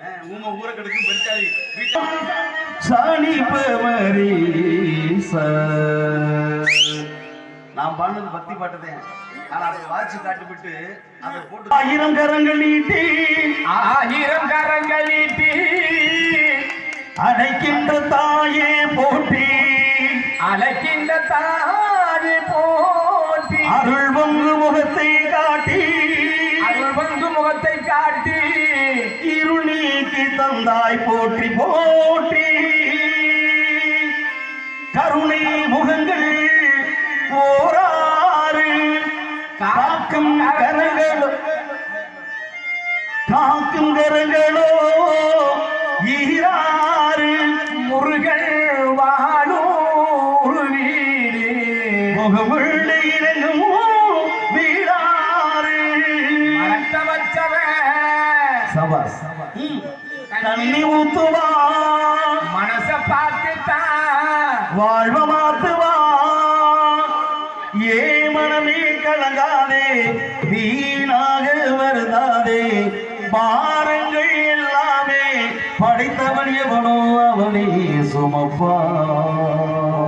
இலையரைச்சு துண்டையில தான் நினைச்சு சாணி பமரி நான் பாடுனது பக்தி பாட்டுதேன் ஆனா அதை வாட்சி காட்டுவிட்டு அதை போட்டு ஆயிரம் கரங்கள் நீட்டி ஆயிரம் கரங்கள் நீட்டி. அடைக்கின்ற தாயே போட்டி அழைக்கின்ற தாயை போற்றி. அருள் முகத்தை கரங்களோ ஈராறு முருகன் வாழூர் வீடே முகமுள்ள இறங்கும் வீடாறு. மறக்க வச்சவன் சபாஸ் தண்ணி ஊத்துவா. மனச பார்த்துட்டான் வாழ்வ மாத்துவா. ஏ மனமே கலங்காதே வீணாக வருதாதே. பாரங்கள் எல்லாமே. படைத்தவன் எவனோ அவனே சுமப்பா.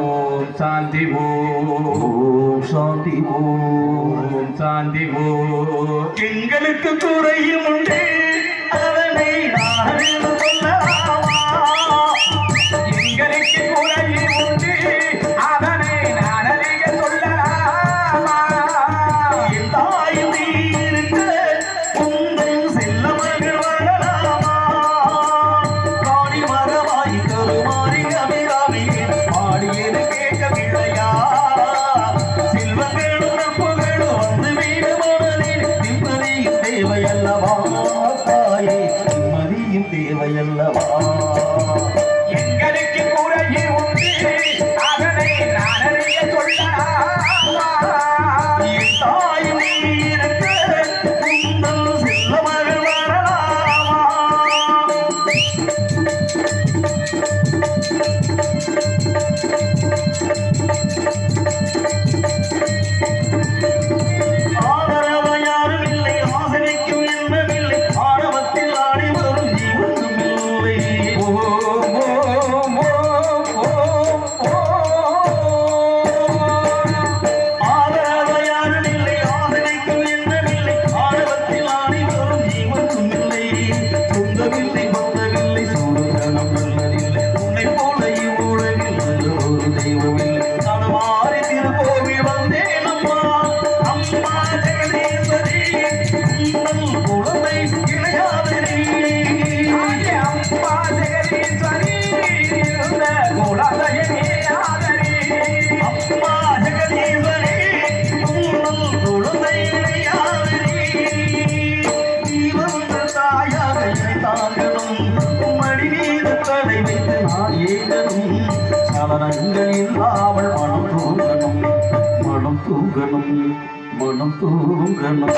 ஓம் சாந்தி ஓம் சாந்தி ஓம் சாந்தி ஓம். எங்களுக்கு குறையும் தேவையல்லவா? எங்கள் வைத்து சலனங்கள் இல்லாமல் மனம் தூங்கணும். மனம் தூங்கணும். மனம் தூங்கணும்.